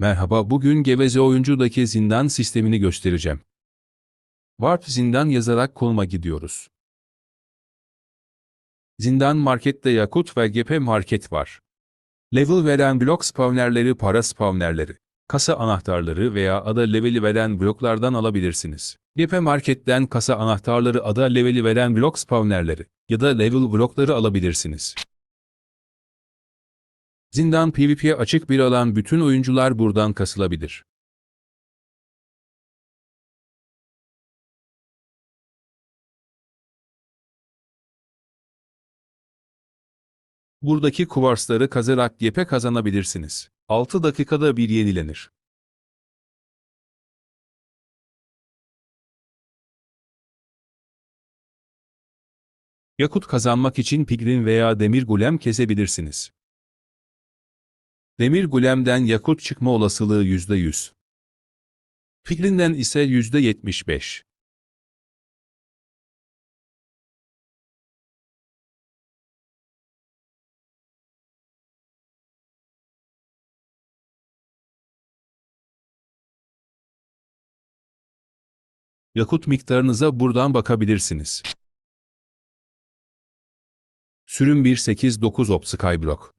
Merhaba, bugün Geveze Oyuncu'daki zindan sistemini göstereceğim. Warp zindan yazarak konuma gidiyoruz. Zindan markette Yakut ve GP market var. Level veren blok spawnerleri para spawnerleri. Kasa anahtarları veya ada leveli veren bloklardan alabilirsiniz. GP marketten kasa anahtarları ada leveli veren blok spawnerleri ya da level blokları alabilirsiniz. Zindan PvP'ye açık bir alan bütün oyuncular buradan kasılabilir. Buradaki kuvarsları kazarak yepe kazanabilirsiniz. 6 dakikada bir yenilenir. Yakut kazanmak için pigrin veya demir gulem kesebilirsiniz. Demir gulemden yakut çıkma olasılığı %100. Pigrinden ise %75. Yakut miktarınıza buradan bakabilirsiniz. Sürüm 189 Op Skyblock